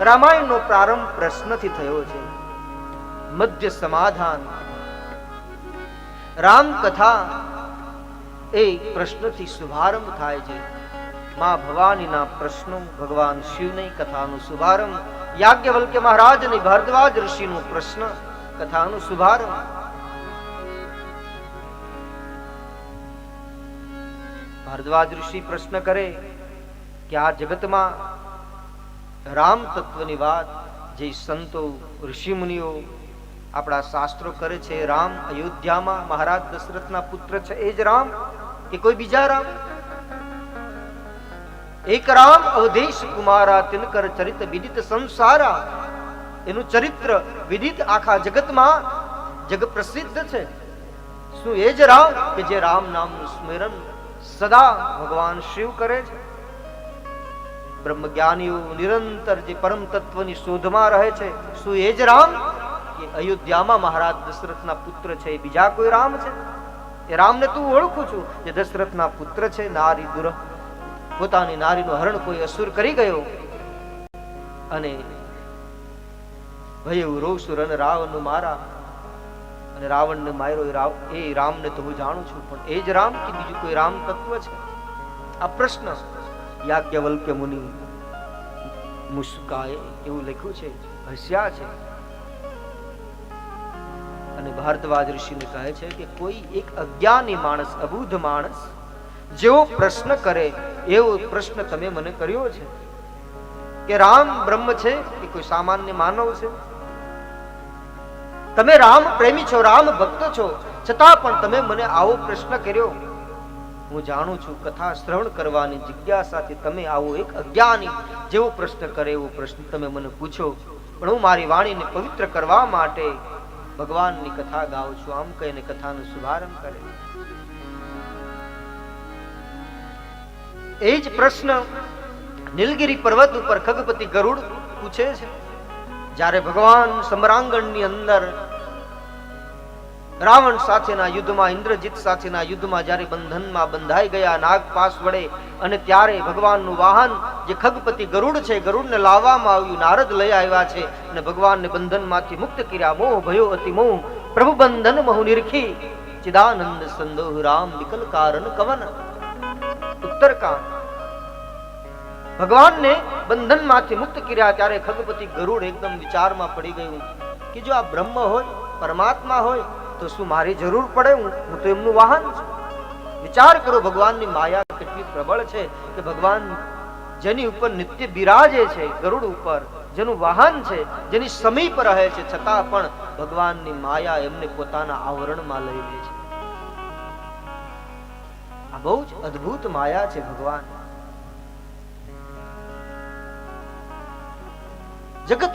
રામાયણનો પ્રારંભ પ્રશ્નથી થયો છે. મધ્ય સમાધાન. રામ કથા એ પ્રશ્નથી શુભારંભ થાય છે. માં ભવાનીના પ્રશ્નો ભગવાન શિવની કથાનો શુભારંભ યાજ્ઞવલ્કે મહારાજ અને ભારદ્વાજ ઋષિનો પ્રશ્ન કથાનો શુભારંભ. ભારદ્વાજ ઋષિ પ્રશ્ન કરે કે આ જગતમાં રામ તત્વની વાત જે સંતો, ઋષિમુનિઓ આપણા શાસ્ત્રો કરે છે, રામ અયોધ્યામાં મહારાજ દશરથના પુત્ર છે, એ જ રામ? કે કોઈ બીજા રામ? એક રામ અવધેશ કુમારા તિનકર ચરિત વિદિત સંસારા. એનું ચરિત્ર વિદિત આખા જગતમાં જગ પ્રસિદ્ધ છે. શું એ જ રામ? કે જે રામ નામનું સ્મરણ સદા ભગવાન શિવ કરે છે? બ્રહ્મ જ્ઞાનીઓ નિરંતર જે પરમ તત્વની શોધમાં રહે છે, શું એ જ રામ? કે અયોધ્યામાં મહારાજ દશરથના પુત્ર છે, એ બીજા કોઈ રામ છે? એ રામને તું ઓળખું છું જે દશરથના પુત્ર છે, નારી દુર. પોતાની નારીનું હરણ કોઈ અસુર કરી ગયો. અને ભયું રોસુર અને રાવણ મારા. અને રાવણને માર્યો એ રામને તો હું જાણું છું, પણ એ જ રામ કે બીજું કોઈ રામ તત્વ છે? આ પ્રશ્ન યાજ્ઞવલ્ક્ય મુનિ મુસ્કાએ એવું લખ્યું છે, હસ્યા છે. અને ભારદ્વાજ ઋષિને કહે છે કે કોઈ એક અજ્ઞાની માણસ અબુધ માણસ, જેવો પ્રશ્ન કરે, એવો પ્રશ્ન તમે મને કર્યો છે. કે રામ બ્રહ્મ છે કે કોઈ સામાન્ય માનવ છે? તમે રામ પ્રેમી છો, રામ ભક્ત છો, છતાં પણ તમે મને આવો પ્રશ્ન કર્યો. હું જાણું છું કથા શ્રવણ કરવાની જિજ્ઞાસાથી તમે આવો એક અજ્ઞાની જેવો પ્રશ્ન કરે એવો પ્રશ્ન તમે મને પૂછો. પણ હું મારી વાણીને પવિત્ર કરવા માટે ભગવાનની કથા ગાઉં છું. આમ કહીને કથાનો શુભારંભ કરે. એ જ પ્રશ્ન નીલગિરી પર્વત ઉપર ખગપતિ ગરુડ પૂછે છે. જ્યારે ભગવાન સમરાંગણની અંદર રાવણ સાથેના યુદ્ધમાં, ઇન્દ્રજીત સાથેના યુદ્ધમાં જ્યારે બંધનમાં બંધાઈ ગયા નાગપાસ વડે અને ત્યારે ભગવાનનું વાહન જે ખગપતિ ગરુડ છે, ગરુડને લાવવામાં આવ્યું, નારદ લઈ આવ્યા છે અને ભગવાનને બંધનમાંથી મુક્ત કર્યા. મોહ ભયો અતિ મોહ. પ્રભુ બંધન મહુ નિરખી. ચિદાનંદ સંદોહ રામ વિકલ કારણ કવન. ઉત્તરકાંડ ભગવાનને બંધનમાંથી મુક્ત કર્યા ત્યારે ખગપતિ ગરુડ એકદમ વિચારમાં પડી ગયું કે જો આ બ્રહ્મ હોય, પરમાત્મા હોય તો શું મારી જરૂર પડે? હું તો એમનું વાહન છું. વિચાર કરો, ભગવાનની માયા કેટલી પ્રબળ છે કે ભગવાન જેની ઉપર નિત્ય બિરાજે છે, ગરુડ ઉપર, જેનું વાહન છે, જેની સમીપ રહે છે, છતાં પણ ભગવાનની માયા એમને પોતાના આવરણમાં લઈ લે છે. આ બહુ જ અદ્ભુત માયા છે ભગવાન. જગત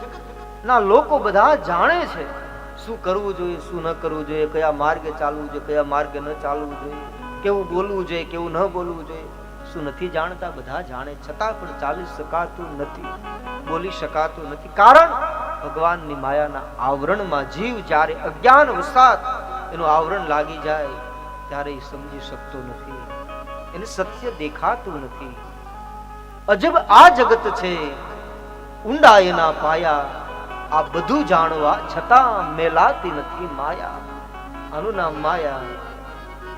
ના લોકો બધા જાણે છે શું કરવું જોઈએ, શું ન કરવું જોઈએ, કયા માર્ગે ચાલવું જોઈએ, કયા માર્ગે ન ચાલવું જોઈએ, કેવું બોલવું જોઈએ, કેવું ન બોલવું જોઈએ, શું નથી જાણતા, બધા જાણે, છતાં પણ ચાલી શકાતું નથી, બોલી શકાતું નથી. કારણ ભગવાનની માયાના આવરણમાં જીવ જ્યારે અજ્ઞાન વસાત એનું આવરણ લાગી જાય, ત્યારે એ સમજી શકતો નથી, એને સત્ય દેખાતું નથી. અજબ આ જગત છે, ઊંડા એના પાયા આ બધું જાણવા છતાં મેલાતી નથી માયા. આનું નામ માયા.